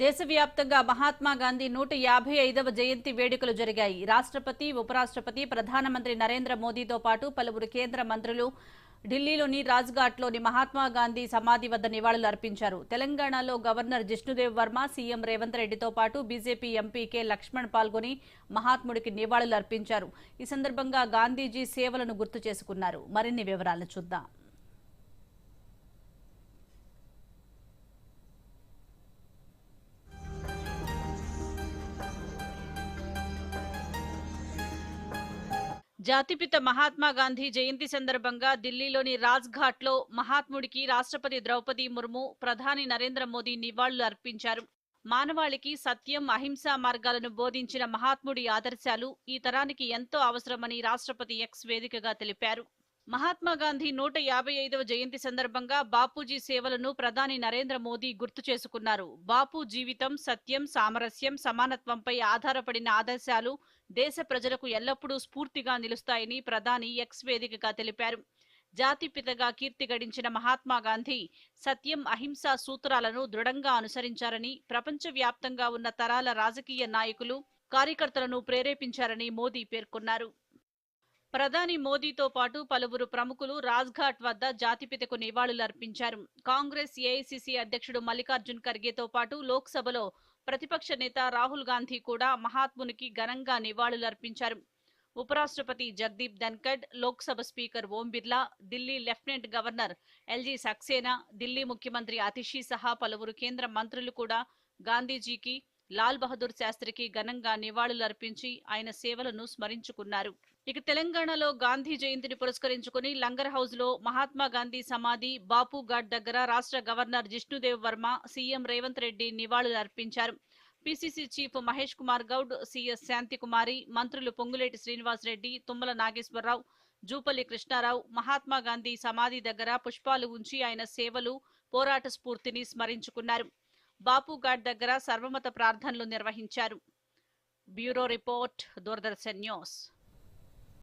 దేశవ్యాప్తంగా మహాత్మా గాంధీ నూట యాభై ఐదవ జయంతి వేడుకలు జరిగాయి. రాష్ట్రపతి ఉపరాష్ట్రపతి ప్రధానమంత్రి నరేంద్ర మోదీతో పాటు పలువురు కేంద్ర మంత్రులు ఢిల్లీలోని రాజ్ఘాట్లోని మహాత్మా గాంధీ సమాధి వద్ద నివాళులు అర్పించారు. తెలంగాణలో గవర్నర్ జిష్ణుదేవ్ వర్మ సీఎం రేవంత్ రెడ్డితో పాటు బీజేపీ ఎంపీ కె లక్ష్మణ్ పాల్గొని మహాత్ముడికి నివాళులు అర్పించారు. ఈ సందర్భంగా గాంధీజీ సేవలను గుర్తు చేసుకున్నారు. మరిన్ని వివరాలు చూద్దాం. జాతిపిత మహాత్మా గాంధీ జయంతి సందర్భంగా ఢిల్లీలోని రాజ్ఘాట్లో మహాత్ముడికి రాష్ట్రపతి ద్రౌపది ముర్ము ప్రధాని నరేంద్ర మోదీ నివాళులు అర్పించారు. మానవాళికి సత్యం అహింసా మార్గాలను బోధించిన మహాత్ముడి ఆదర్శాలు ఈ తరానికి ఎంతో అవసరమని రాష్ట్రపతి ఎక్స్ వేదికగా తెలిపారు. మహాత్మా గాంధీ నూట యాభై ఐదవ జయంతి సందర్భంగా బాపూజీ సేవలను ప్రధాని నరేంద్ర మోదీ గుర్తు చేసుకున్నారు. బాపు జీవితం సత్యం సామరస్యం సమానత్వంపై ఆధారపడిన ఆదర్శాలు దేశ ప్రజలకు ఎల్లప్పుడూ స్ఫూర్తిగా నిలుస్తాయని ప్రధాని ఎక్స్ వేదికగా తెలిపారు. జాతిపితగా కీర్తి గడించిన మహాత్మా గాంధీ సత్యం అహింసా సూత్రాలను దృఢంగా అనుసరించారని ప్రపంచవ్యాప్తంగా ఉన్న తరాల రాజకీయ నాయకులు కార్యకర్తలను ప్రేరేపించారని మోదీ పేర్కొన్నారు. ప్రధాని మోదీతో పాటు పలువురు ప్రముఖులు రాజ్ఘాట్ వద్ద జాతిపితకు నివాళులర్పించారు కాంగ్రెస్ ఏఐసిసి అధ్యక్షుడు మల్లికార్జున్ ఖర్గేతో పాటు లోక్సభలో ప్రతిపక్ష నేత రాహుల్ గాంధీ కూడా మహాత్మునికి ఘనంగా నివాళులర్పించారు ఉపరాష్ట్రపతి Jagdeep Dhankhar Lok Sabha speaker Om Birla Delhi lieutenant governor LG Saxena Delhi ముఖ్యమంత్రి అతిషి సహా పలువురు కేంద్ర మంత్రులు కూడా గాంధీజీకి లాల్ బహదూర్ శాస్త్రికి ఘనంగా నివాళులర్పించి ఆయన సేవలను స్మరించుకున్నారు. ఇక తెలంగాణలో గాంధీ జయంతిని పురస్కరించుకుని లంగర్ హౌస్లో మహాత్మా గాంధీ సమాధి బాపు ఘాట్ దగ్గర రాష్ట్ర గవర్నర్ జిష్ణుదేవ్ వర్మ సీఎం రేవంత్ రెడ్డి నివాళులు అర్పించారు. PCC chief Mahesh Kumar Goud CS Shantikumari మంత్రులు పొంగులేటి శ్రీనివాస్ రెడ్డి తుమ్మల నాగేశ్వరరావు జూపల్లి కృష్ణారావు మహాత్మా గాంధీ సమాధి దగ్గర పుష్పాలు ఉంచి ఆయన సేవలు పోరాట స్ఫూర్తిని స్మరించుకున్నారు. బాపుఘాట్ దగ్గర సర్వమత ప్రార్థనలు నిర్వహించారు. Bureau report Doordarshan news.